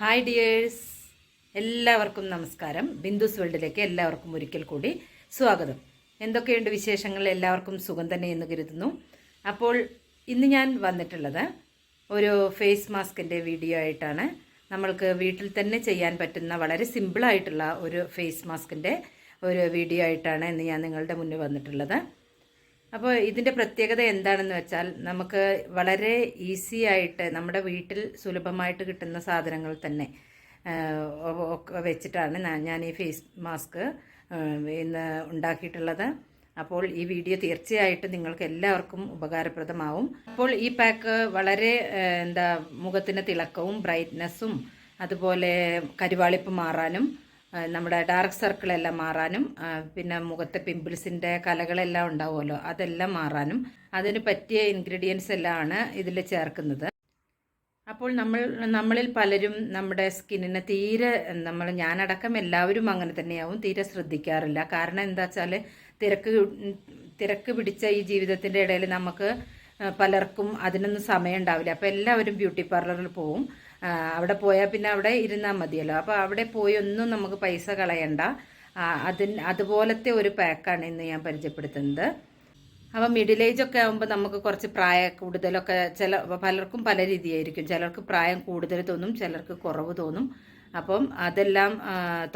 Hi dears. എല്ലാവർക്കും നമസ്കാരം. ബിന്ദുസ് വേൾഡിലേക്ക് എല്ലാവർക്കും ഒരിക്കൽ കൂടി സ്വാഗതം. എന്തൊക്കെയുണ്ട് വിശേഷങ്ങൾ? എല്ലാവർക്കും സുഖം തന്നെ എന്ന് കരുതുന്നു. അപ്പോൾ ഇന്ന് ഞാൻ വന്നിട്ടുള്ളത് ഒരു ഫേസ് മാസ്കിന്റെ വീഡിയോ ആയിട്ടാണ്. നമ്മൾക്ക് വീട്ടിൽ തന്നെ ചെയ്യാൻ പറ്റുന്ന വളരെ സിമ്പിളായിട്ടുള്ള ഒരു ഫേസ് മാസ്കിന്റെ ഒരു വീഡിയോ ആയിട്ടാണ് ഇന്ന് ഞാൻ നിങ്ങളുടെ മുന്നിൽ വന്നിട്ടുള്ളത്. അപ്പോൾ ഇതിന്റെ പ്രത്യേകത എന്താണെന്ന് വെച്ചാൽ നമുക്ക് വളരെ ഈസി ആയിട്ട് നമ്മുടെ വീട്ടിൽ സുലഭമായിട്ട് കിട്ടുന്ന സാധനങ്ങൾ തന്നെ ഒക്കെ വെച്ചിട്ടാണ് ഞാൻ- ഈ ഫേസ് മാസ്ക് ഇന്ന് ഉണ്ടാക്കിയിട്ടുള്ളത്. അപ്പോൾ ഈ വീഡിയോ തീർച്ചയായിട്ടും നിങ്ങൾക്ക് എല്ലാവർക്കും ഉപകാരപ്രദമാവും. അപ്പോൾ ഈ പാക്ക് വളരെ എന്താ മുഖത്തിന് തിളക്കവും ബ്രൈറ്റ്നെസ്സും അതുപോലെ കരുവാളിപ്പ് മാറാനും നമ്മുടെ ഡാർക്ക് സർക്കിളെല്ലാം മാറാനും പിന്നെ മുഖത്തെ പിമ്പിൾസിന്റെ കലകളെല്ലാം ഉണ്ടാവുമല്ലോ അതെല്ലാം മാറാനും. അതിന് പറ്റിയ ഇൻഗ്രീഡിയൻസ് എല്ലാം ആണ് ഇതിൽ ചേർക്കുന്നത്. അപ്പോൾ നമ്മൾ നമ്മളിൽ പലരും നമ്മുടെ സ്കിന്നിനെ തീരെ നമ്മൾ ഞാനടക്കം എല്ലാവരും അങ്ങനെ തന്നെയാവും തീരെ ശ്രദ്ധിക്കാറില്ല. കാരണം എന്താ വെച്ചാൽ തിരക്ക് തിരക്ക് പിടിച്ച ഈ ജീവിതത്തിന്റെ ഇടയിൽ നമുക്ക് പലർക്കും അതിനൊന്നും സമയം ഉണ്ടാവില്ല. അപ്പോൾ എല്ലാവരും ബ്യൂട്ടി പാർലറിൽ പോവും. അവിടെ പോയാൽ പിന്നെ അവിടെ ഇരുന്നാൽ മതിയല്ലോ. അപ്പോൾ അവിടെ പോയി ഒന്നും നമുക്ക് പൈസ കളയണ്ട. അതിന് അതുപോലത്തെ ഒരു പാക്കാണ് ഇന്ന് ഞാൻ പരിചയപ്പെടുത്തുന്നത്. അപ്പോൾ മിഡിൽ ഏജ് ഒക്കെ ആകുമ്പോൾ നമുക്ക് കുറച്ച് പ്രായ കൂടുതലൊക്കെ ചില പലർക്കും പല രീതിയായിരിക്കും. ചിലർക്ക് പ്രായം കൂടുതൽ തോന്നും ചിലർക്ക് കുറവ് തോന്നും. അപ്പം അതെല്ലാം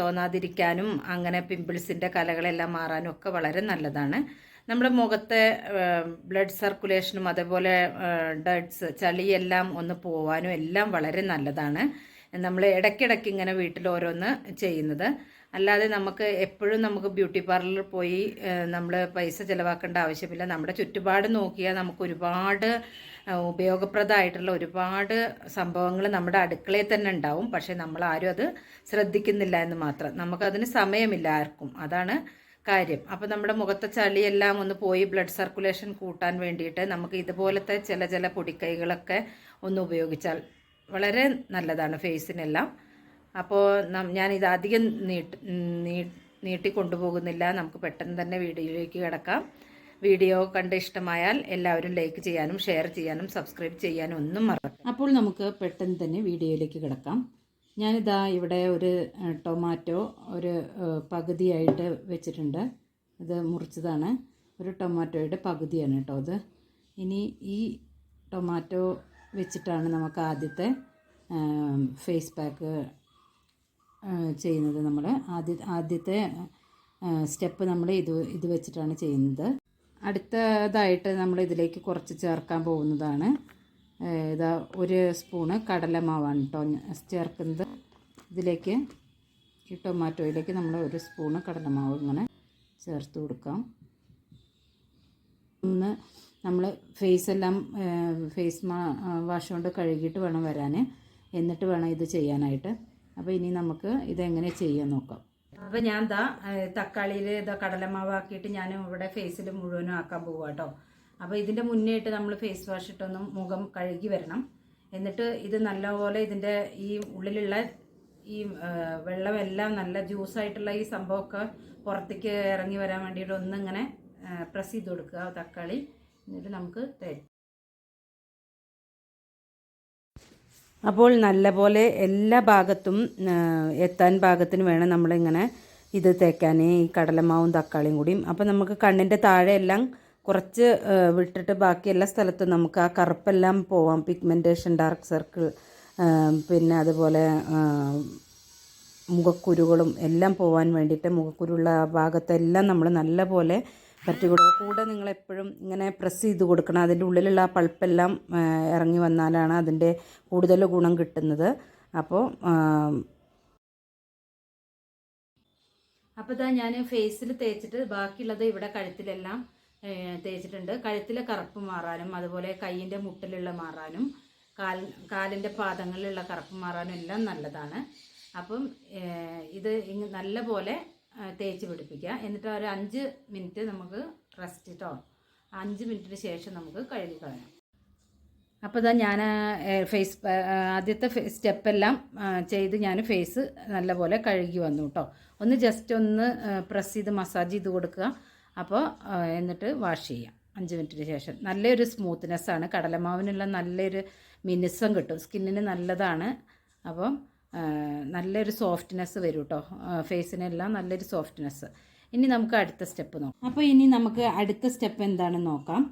തോന്നാതിരിക്കാനും അങ്ങനെ പിമ്പിൾസിന്റെ കലകളെല്ലാം മാറാനും ഒക്കെ വളരെ നല്ലതാണ്. നമ്മുടെ മുഖത്തെ ബ്ലഡ് സർക്കുലേഷനും അതേപോലെ ഡഡ്സ് ചളിയെല്ലാം ഒന്ന് പോവാനും എല്ലാം വളരെ നല്ലതാണ്. നമ്മൾ ഇടയ്ക്കിടയ്ക്ക് ഇങ്ങനെ വീട്ടിൽ ഓരോന്ന് ചെയ്യുന്നത്. അല്ലാതെ നമുക്ക് എപ്പോഴും നമുക്ക് ബ്യൂട്ടി പാർലറിൽ പോയി നമ്മൾ പൈസ ചിലവാക്കേണ്ട ആവശ്യമില്ല. നമ്മുടെ ചുറ്റുപാട് നോക്കിയാൽ നമുക്ക് ഒരുപാട് ഉപയോഗപ്രദമായിട്ടുള്ള ഒരുപാട് സംഭവങ്ങൾ നമ്മുടെ അടുക്കളയിൽ തന്നെ ഉണ്ടാവും. പക്ഷേ നമ്മൾ ആരും അത് ശ്രദ്ധിക്കുന്നില്ല എന്ന് മാത്രം. നമുക്കതിന് സമയമില്ല ആർക്കും. അതാണ് കാര്യം. അപ്പോൾ നമ്മുടെ മുഖത്തെ ചളിയെല്ലാം ഒന്ന് പോയി ബ്ലഡ് സർക്കുലേഷൻ കൂട്ടാൻ വേണ്ടിയിട്ട് നമുക്ക് ഇതുപോലത്തെ ചില ചില പൊടിക്കൈകളൊക്കെ ഒന്ന് ഉപയോഗിച്ചാൽ വളരെ നല്ലതാണ് ഫേസിനെല്ലാം. അപ്പോൾ ഞാൻ ഇത് അധികം നീട്ട് നീട്ടി കൊണ്ടുപോകുന്നില്ല. നമുക്ക് പെട്ടെന്ന് തന്നെ വീഡിയോയിലേക്ക് കിടക്കാം. വീഡിയോ കണ്ട് ഇഷ്ടമായാൽ എല്ലാവരും ലൈക്ക് ചെയ്യാനും ഷെയർ ചെയ്യാനും സബ്സ്ക്രൈബ് ചെയ്യാനും ഒന്നും മറക്കും അപ്പോൾ നമുക്ക് പെട്ടെന്ന് തന്നെ വീഡിയോയിലേക്ക് കിടക്കാം. ഞാനിതാ ഇവിടെ ഒരു ടൊമാറ്റോ ഒരു പകുതിയായിട്ട് വെച്ചിട്ടുണ്ട്. ഇത് മുറിച്ചതാണ്. ഒരു ടൊമാറ്റോയുടെ പകുതിയാണ് കേട്ടോ അത്. ഇനി ഈ ടൊമാറ്റോ വെച്ചിട്ടാണ് നമുക്ക് ആദ്യത്തെ ഫേസ് പാക്ക് ചെയ്യുന്നത് നമ്മൾ ആദ്യ ആദ്യത്തെ സ്റ്റെപ്പ് നമ്മൾ ഇത് ഇത് വെച്ചിട്ടാണ് ചെയ്യുന്നത്. അടുത്തതായിട്ട് നമ്മൾ ഇതിലേക്ക് കുറച്ച് ചേർക്കാൻ പോകുന്നതാണ്. ഇതാ ഒരു സ്പൂണ് കടലമാവാണ് കേട്ടോ ചേർക്കുന്നത്. ഇതിലേക്ക് ഈ ടൊമാറ്റോയിലേക്ക് നമ്മൾ ഒരു സ്പൂണ് കടലമാവ് ഇങ്ങനെ ചേർത്ത് കൊടുക്കാം. ഒന്ന് നമ്മൾ ഫേസ് എല്ലാം ഫേസ് മാ വാഷ് കൊണ്ട് കഴുകിയിട്ട് വേണം വരാൻ എന്നിട്ട് വേണം ഇത് ചെയ്യാനായിട്ട്. അപ്പോൾ ഇനി നമുക്ക് ഇതെങ്ങനെ ചെയ്യാൻ നോക്കാം. അപ്പോൾ ഞാൻ ദാ തക്കാളിയിൽ ഇതാ കടലമാവാക്കിയിട്ട് ഞാൻ ഇവിടെ ഫേസിൽ മുഴുവനും ആക്കാൻ പോവാം കേട്ടോ അപ്പോൾ ഇതിന്റെ മുന്നേയിട്ട് നമ്മൾ ഫേസ് വാഷ് ഇട്ടൊന്നും മുഖം കഴുകി വരണം. എന്നിട്ട് ഇത് നല്ലപോലെ ഇതിന്റെ ഈ ഉള്ളിലുള്ള ഈ വെള്ളമെല്ലാം നല്ല ജ്യൂസായിട്ടുള്ള ഈ സംഭവമൊക്കെ പുറത്തേക്ക് ഇറങ്ങി വരാൻ വേണ്ടിയിട്ട് ഒന്നിങ്ങനെ പ്രസ് ചെയ്ത് കൊടുക്കുക തക്കാളി. എന്നിട്ട് നമുക്ക് തരും. അപ്പോൾ നല്ലപോലെ എല്ലാ ഭാഗത്തും എത്താൻ പാകത്തിന് വേണം നമ്മളിങ്ങനെ ഇത് തേക്കാൻ ഈ കടലമാവും തക്കാളിയും കൂടിയും. അപ്പോൾ നമുക്ക് കണ്ണിന്റെ താഴെ എല്ലാം കുറച്ച് വിട്ടിട്ട് ബാക്കി എല്ലാ സ്ഥലത്തും നമുക്ക് ആ കറുപ്പെല്ലാം പോവാം. പിഗ്മെന്റേഷൻ ഡാർക്ക് സർക്കിൾ പിന്നെ അതുപോലെ മുഖക്കുരുകളും എല്ലാം പോവാൻ വേണ്ടിയിട്ട് മുഖക്കുരുള്ള ഭാഗത്തെല്ലാം നമ്മൾ നല്ലപോലെ പറ്റി കൊടുക്കുക കൂടെ നിങ്ങൾ എപ്പോഴും ഇങ്ങനെ പ്രസ് ചെയ്ത് കൊടുക്കണം. അതിന്റെ ഉള്ളിലുള്ള ആ പൾപ്പെല്ലാം ഇറങ്ങി വന്നാലാണ് അതിന്റെ കൂടുതൽ ഗുണം കിട്ടുന്നത്. അപ്പോൾ അപ്പോൾ ഇതാ ഞാൻ ഫേസിൽ തേച്ചിട്ട് ബാക്കിയുള്ളത് ഇവിടെ കഴുത്തിലെല്ലാം തേച്ചിട്ടുണ്ട്. കഴുത്തിലെ കറുപ്പ് മാറാനും അതുപോലെ കൈയിന്റെ മുട്ടിലുള്ള മാറാനും കാൽ കാലിന്റെ പാദങ്ങളിലുള്ള കറുപ്പ് മാറാനും എല്ലാം നല്ലതാണ്. അപ്പം ഇത് നല്ല പോലെ തേച്ച് പിടിപ്പിക്കുക. എന്നിട്ട് ഒരു അഞ്ച് മിനിറ്റ് നമുക്ക് റെസ്റ്റ് കേട്ടോ അഞ്ച് മിനിറ്റിന് ശേഷം നമുക്ക് കഴുകി കളയാം. അപ്പോൾ ഇതാ ഞാൻ ഫേസ് ആദ്യത്തെ സ്റ്റെപ്പെല്ലാം ചെയ്ത് ഞാൻ ഫേസ് നല്ലപോലെ കഴുകി വന്നു കേട്ടോ. ഒന്ന് ജസ്റ്റ് ഒന്ന് പ്രസ് ചെയ്ത് മസാജ് ചെയ്ത് കൊടുക്കുക. അപ്പോൾ എന്നിട്ട് വാഷ് ചെയ്യാം. അഞ്ച് മിനിറ്റിന് ശേഷം. നല്ലൊരു സ്മൂത്ത്നെസ്സാണ് കടലമാവിനുള്ള നല്ലൊരു മിനുസം കിട്ടും. സ്കിന്നിന് നല്ലതാണ്. അപ്പം നല്ലൊരു സോഫ്റ്റ്നെസ് വരും കേട്ടോ ഫേസിനെല്ലാം നല്ലൊരു സോഫ്റ്റ്നെസ് ഇനി നമുക്ക് അടുത്ത സ്റ്റെപ്പ് നോക്കാം. അപ്പോൾ ഇനി നമുക്ക് അടുത്ത സ്റ്റെപ്പ് എന്താണെന്ന് നോക്കാം.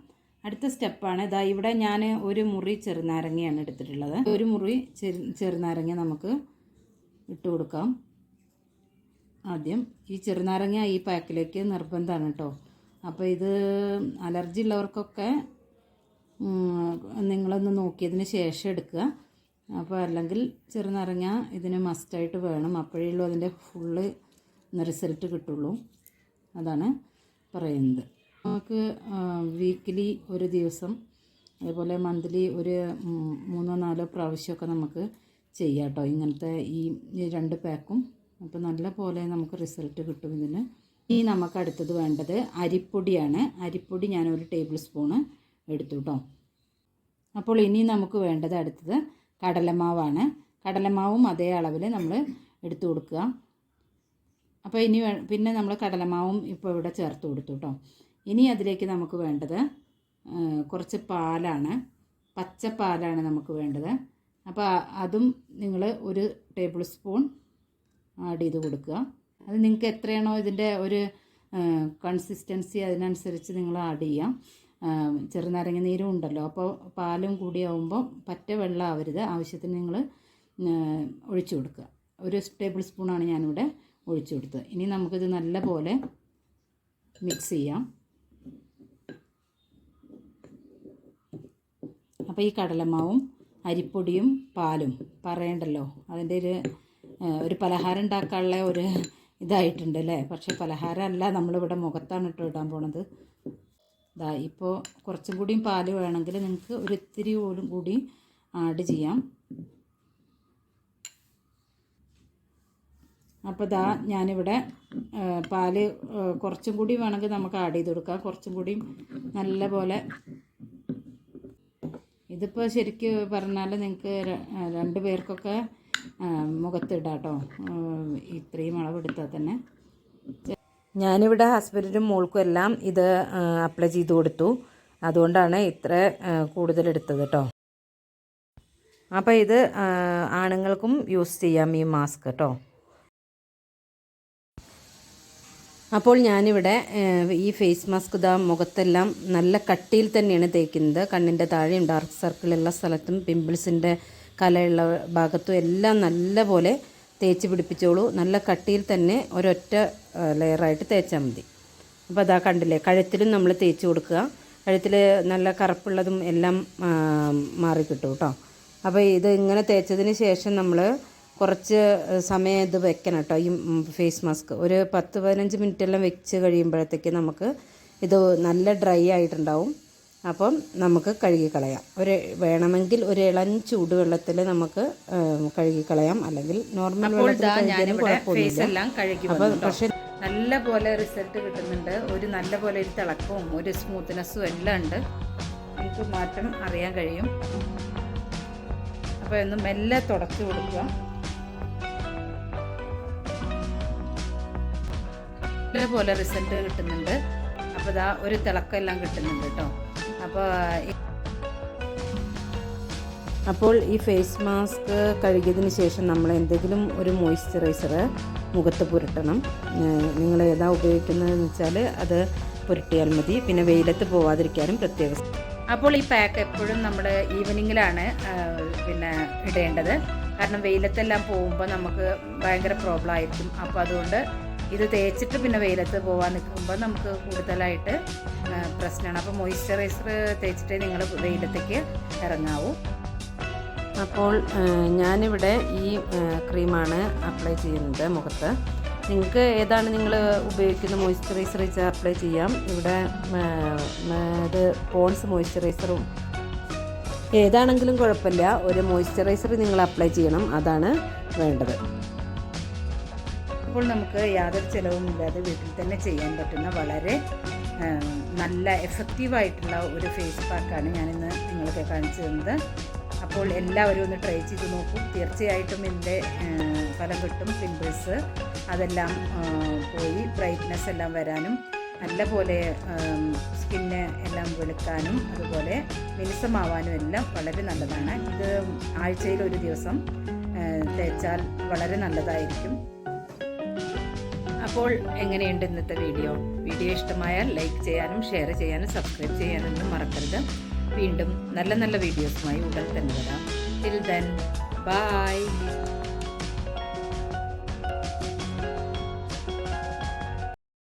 അടുത്ത സ്റ്റെപ്പാണ് ഇതാ ഇവിടെ ഞാൻ ഒരു മുറി ചെറുനാരങ്ങയാണ് എടുത്തിട്ടുള്ളത്. ഒരു മുറി ചെറു ചെറുനാരങ്ങ നമുക്ക് ഇട്ട് കൊടുക്കാം. ആദ്യം ഈ ചെറുനാരങ്ങ ഈ പാക്കിലേക്ക് നിർബന്ധമാണ് കേട്ടോ. അപ്പോൾ ഇത് അലർജി ഉള്ളവർക്കൊക്കെ നിങ്ങളൊന്ന് നോക്കിയതിന് ശേഷം എടുക്കുക. അപ്പോൾ അല്ലെങ്കിൽ ചെറുനാരങ്ങ ഇതിന് മസ്റ്റായിട്ട് വേണം. അപ്പോഴേ ഉള്ളൂ അതിന്റെ ഫുള്ള് റിസൾട്ട് കിട്ടുള്ളൂ. അതാണ് പറയുന്നത്. നമുക്ക് വീക്കിലി ഒരു ദിവസം അതുപോലെ മന്ത്ലി ഒരു മൂന്നോ നാലോ പ്രാവശ്യമൊക്കെ നമുക്ക് ചെയ്യാം കേട്ടോ. ഇങ്ങനത്തെ ഈ രണ്ട് പാക്കും അപ്പോൾ നല്ല പോലെ നമുക്ക് റിസൾട്ട് കിട്ടും ഇതിന്. ഇനി നമുക്ക് അടുത്തത് വേണ്ടത് അരിപ്പൊടിയാണ്. അരിപ്പൊടി ഞാൻ ഒരു ടേബിൾ സ്പൂണ് എടുത്തു കേട്ടോ അപ്പോൾ ഇനി നമുക്ക് വേണ്ടത് അടുത്തത് കടലമാവാണ്. കടലമാവും അതേ അളവിൽ നമ്മൾ എടുത്തു കൊടുക്കുക. അപ്പോൾ ഇനി പിന്നെ നമ്മൾ കടലമാവും ഇപ്പോൾ ഇവിടെ ചേർത്ത് കൊടുത്തു കേട്ടോ ഇനി അതിലേക്ക് നമുക്ക് വേണ്ടത് കുറച്ച് പാലാണ്. പച്ചപ്പാലാണ് നമുക്ക് വേണ്ടത്. അപ്പോൾ അതും നിങ്ങൾ ഒരു ടേബിൾ സ്പൂൺ ആഡ് ചെയ്ത് കൊടുക്കുക. അത് നിങ്ങൾക്ക് എത്രയാണോ ഇതിന്റെ ഒരു കൺസിസ്റ്റൻസി അതിനനുസരിച്ച് നിങ്ങൾ ആഡ് ചെയ്യാം ചെറുനാരങ്ങ നീരും ഉണ്ടല്ലോ അപ്പോൾ പാലും കൂടി ആവുമ്പോൾ പറ്റ വെള്ളം ആവരുത്. ആവശ്യത്തിന് നിങ്ങൾ ഒഴിച്ചു കൊടുക്കുക. ഒരു ടേബിൾ സ്പൂണാണ് ഞാനിവിടെ ഒഴിച്ചു കൊടുത്തത്. ഇനി നമുക്കിത് നല്ല പോലെ മിക്സ് ചെയ്യാം. അപ്പോൾ ഈ കടലമാവും അരിപ്പൊടിയും പാലും പറയണ്ടല്ലോ? അതിന്റെ ഒരു ഒരു പലഹാരം ഉണ്ടാക്കാനുള്ള ഒരു ഇതായിട്ടുണ്ട് അല്ലേ പക്ഷേ പലഹാരമല്ല നമ്മളിവിടെ മുഖത്താണ് ഇട്ട് ഇടാൻ പോണത്. ഇതാ ഇപ്പോൾ കുറച്ചും കൂടിയും പാൽ വേണമെങ്കിൽ നിങ്ങൾക്ക് ഒരു ഇത്തിരി പോലും കൂടി ആഡ് ചെയ്യാം. അപ്പോൾ ഇതാ ഞാനിവിടെ പാൽ കുറച്ചും കൂടി വേണമെങ്കിൽ നമുക്ക് ആഡ് ചെയ്ത് കൊടുക്കാം. കുറച്ചും കൂടി നല്ല പോലെ. ഇതിപ്പോൾ ശരിക്കും പറഞ്ഞാൽ നിങ്ങൾക്ക് രണ്ട് പേർക്കൊക്കെ മുഖത്തിടാം കേട്ടോ ആ, ഇത്രയും അളവെടുത്താൽ തന്നെ. ഞാനിവിടെ ഹസ്ബൻഡിനും മോൾക്കും എല്ലാം ഇത് അപ്ലൈ ചെയ്ത് കൊടുത്തു. അതുകൊണ്ടാണ് ഇത്ര കൂടുതൽ എടുത്തത് കേട്ടോ അപ്പോൾ ഇത് ആണുങ്ങൾക്കും യൂസ് ചെയ്യാം ഈ മാസ്ക് കേട്ടോ അപ്പോൾ ഞാനിവിടെ ഈ ഫേസ് മാസ്ക് ഇതാ മുഖത്തെല്ലാം നല്ല കട്ടിയിൽ തന്നെയാണ് തേക്കുന്നത്. കണ്ണിന്റെ താഴെയും ഡാർക്ക് സർക്കിളുള്ള സ്ഥലത്തും പിമ്പിൾസിന്റെ കലയുള്ള ഭാഗത്തും എല്ലാം നല്ല പോലെ തേച്ച് പിടിപ്പിച്ചോളൂ. നല്ല കട്ടിയിൽ തന്നെ ഒരൊറ്റ ലെയറായിട്ട് തേച്ചാൽ മതി. അപ്പോൾ അതാ കണ്ടില്ലേ കഴുത്തിലും നമ്മൾ തേച്ച് കൊടുക്കുക. കഴുത്തിൽ നല്ല കറുപ്പുള്ളതും എല്ലാം മാറിക്കിട്ടും കേട്ടോ. അപ്പോൾ ഇത് ഇങ്ങനെ തേച്ചതിന് ശേഷം നമ്മൾ കുറച്ച് സമയം ഇത് വെക്കണം കേട്ടോ ഈ ഫേസ് മാസ്ക്. ഒരു പത്ത് പതിനഞ്ച് മിനിറ്റ് എല്ലാം വെച്ച് കഴിയുമ്പോഴത്തേക്ക് നമുക്ക് ഇത് നല്ല ഡ്രൈ ആയിട്ടുണ്ടാവും. അപ്പം നമുക്ക് കഴുകിക്കളയാം. ഒരു വേണമെങ്കിൽ ഒരു ഇളം ചൂടുവെള്ളത്തിൽ നമുക്ക് കഴുകിക്കളയാം. അല്ലെങ്കിൽ നോർമൽ വെള്ളത്തിൽ കഴുകിയാലും കുഴപ്പമൊന്നുമില്ല. അപ്പം പക്ഷേ നല്ല പോലെ റിസൾട്ട് കിട്ടുന്നുണ്ട്. ഒരു നല്ല പോലെ ഒരു തിളക്കവും ഒരു സ്മൂത്ത്നെസ്സും എല്ലാം ഉണ്ട്. നമുക്ക് മാറ്റം അറിയാൻ കഴിയും. അപ്പോൾ ഒന്ന് മെല്ലെ തുടച്ചു കൊടുക്കുക നല്ല പോലെ റിസൾട്ട് കിട്ടുന്നുണ്ട്. അപ്പോൾ ഇതാ ഒരു തിളക്കം എല്ലാം കിട്ടുന്നുണ്ട് കേട്ടോ. അപ്പോൾ അപ്പോൾ ഈ ഫേസ് മാസ്ക് കഴുകിയതിന് ശേഷം നമ്മൾ എന്തെങ്കിലും ഒരു മോയ്സ്ചറൈസർ മുഖത്ത് പുരട്ടണം. നിങ്ങൾ ഏതാ ഉപയോഗിക്കുന്നതെന്ന് വെച്ചാൽ അത് പുരട്ടിയാൽ മതി. പിന്നെ വെയിലത്ത് പോവാതിരിക്കാനും പ്രത്യേക അപ്പോൾ ഈ പാക്ക് എപ്പോഴും നമ്മൾ ഈവനിങ്ങിലാണ് പിന്നെ ഇടേണ്ടത്. കാരണം വെയിലത്തെല്ലാം പോകുമ്പോൾ നമുക്ക് ഭയങ്കര പ്രോബ്ലം ആയിരിക്കും. അപ്പോൾ അതുകൊണ്ട് ഇത് തേച്ചിട്ട് പിന്നെ വെയിലത്ത് പോകാൻ നിൽക്കുമ്പോൾ നമുക്ക് കൂടുതലായിട്ട് പ്രശ്നമാണ്. അപ്പോൾ മോയ്സ്ചറൈസർ തേച്ചിട്ട് നിങ്ങൾ വെയിലത്തേക്ക് ഇറങ്ങാവൂ. അപ്പോൾ ഞാനിവിടെ ഈ ക്രീമാണ് അപ്ലൈ ചെയ്യുന്നത് മുഖത്ത്. നിങ്ങൾക്ക് ഏതാണ് നിങ്ങൾ ഉപയോഗിക്കുന്ന മോയ്സ്ചറൈസർ വെച്ച് അപ്ലൈ ചെയ്യാം? ഇവിടെ ഇത് പോൺസ് മോയ്സ്ചറൈസറും ഏതാണെങ്കിലും കുഴപ്പമില്ല. ഒരു മോയ്സ്ചറൈസർ നിങ്ങൾ അപ്ലൈ ചെയ്യണം. അതാണ് വേണ്ടത്. അപ്പോൾ നമുക്ക് യാതൊരു ചിലവുമില്ലാതെ വീട്ടിൽ തന്നെ ചെയ്യാൻ പറ്റുന്ന വളരെ നല്ല എഫക്റ്റീവായിട്ടുള്ള ഒരു ഫേസ് പാക്കാണ് ഞാനിന്ന് നിങ്ങൾക്ക് കാണിച്ചു തന്നത്. അപ്പോൾ എല്ലാവരും ഒന്ന് ട്രൈ ചെയ്ത് നോക്കൂ. തീർച്ചയായിട്ടും ആ, ഫലം കിട്ടും പിമ്പിൾസ്. അതെല്ലാം പോയി ബ്രൈറ്റ്നെസ് എല്ലാം വരാനും നല്ലപോലെ സ്കിന്ന് എല്ലാം വെളുക്കാനും അതുപോലെ മിനുസമാവാനും എല്ലാം വളരെ നല്ലതാണ്. ഇത് ആഴ്ചയിൽ ഒരു ദിവസം തേച്ചാൽ വളരെ നല്ലതായിരിക്കും. അപ്പോൾ എങ്ങനെയുണ്ട് ഇന്നത്തെ വീഡിയോ? വീഡിയോ ഇഷ്ടമായാൽ ലൈക്ക് ചെയ്യാനും ഷെയർ ചെയ്യാനും സബ്സ്ക്രൈബ് ചെയ്യാനൊന്നും മറക്കരുത്. വീണ്ടും നല്ല നല്ല വീഡിയോസുമായി ഉടൻ തന്നെ വരാം. Till then bye